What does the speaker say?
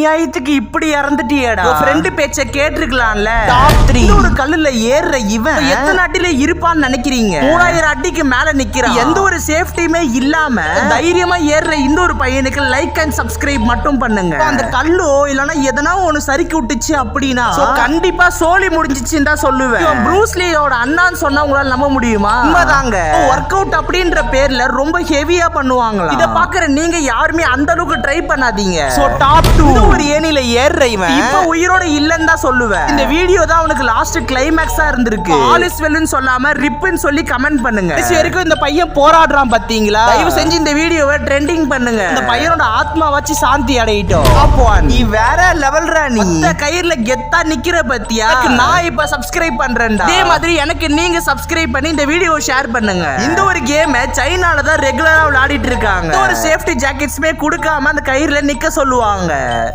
அநியாயத்துக்கு இப்படி இறந்துட்டியடா? ஃப்ரெண்டு பேச்ச கேட்டிருக்கலாம்ல. த்ரீ ஒரு கல்லுல ஏறுற இவன். எத்தனை அடியில இருப்பான்னு நினைக்கிறீங்க? மூணாயிரம் அடிக்கு மேல நிக்கிறான். எந்த ஒரு சேஃப்டியுமே இல்லாம தைரியமா ஏறுற இன்னொரு பையனுக்கு லைக் அண்ட் சப்ஸ்கிரைப் மட்டும் பண்ணுங்க. அந்த கல்லோ இல்லனா எதனா ஒன்னு சறுக்கி விட்டுச்சு அப்படின்னா? கண்டிப்பா சோழி முடிஞ்சிச்சுன்னு தான் சொல்லுவேன். ப்ரூஸ்லியோட அண்ணான்னு சொன்னா உங்களால நம்ப முடியுமா? உண்மைதாங்க. ஒர்க் அவுட் அப்படின்ற பேர்ல ரொம்ப ஹெவியா பண்ணுவாங்களா? இத பாக்குற நீங்க யாருமே அந்த அளவுக்கு ட்ரை பண்ணாதீங்க. சோ டாப் 2 வண்டியில ஏறுற இவன். இப்ப உயிரோட இல்லன்னு தான் சொல்லுவேன். இந்த வீடியோ தான் அவனுக்கு லாஸ்ட் கிளைமேக்ஸா இருந்திருக்கு. ஆலிஸ் வெல்லுன்னு சொல்லாம ரிப்புன்னு சொல்லி கமெண்ட் பண்ணுங்க. கடைசி வரைக்கும் இந்த பையன் போராடுறான் பாத்தீங்களா? தயவு செஞ்சு இந்த வீடியோவை ட்ரெண்டிங் பண்ணுங்க. இந்த பையனோட ஆத்மா வச்சு சாந்தி அடையிட்டோம். அப்போ நீ வேற லெவல்ரா நீ. இந்த கயிறுல கெத்தா நிக்கிற பத்தியா? நான் இப்ப சப்ஸ்கிரைப் பண்றேன்டா. அதே மாதிரி எனக்கு நீங்க சப்ஸ்கிரைப் பண்ணி இந்த வீடியோவை ஷேர் பண்ணுங்க. இந்த ஒரு கேம் சைனால தான் ரெகுலரா விளையாடிட்டு இருக்காங்க. ஒரு சேஃப்டி ஜாக்கெட்ஸ்மே கொடுக்காம அந்த கயிறுல நிக்க சொல்லுவாங்க.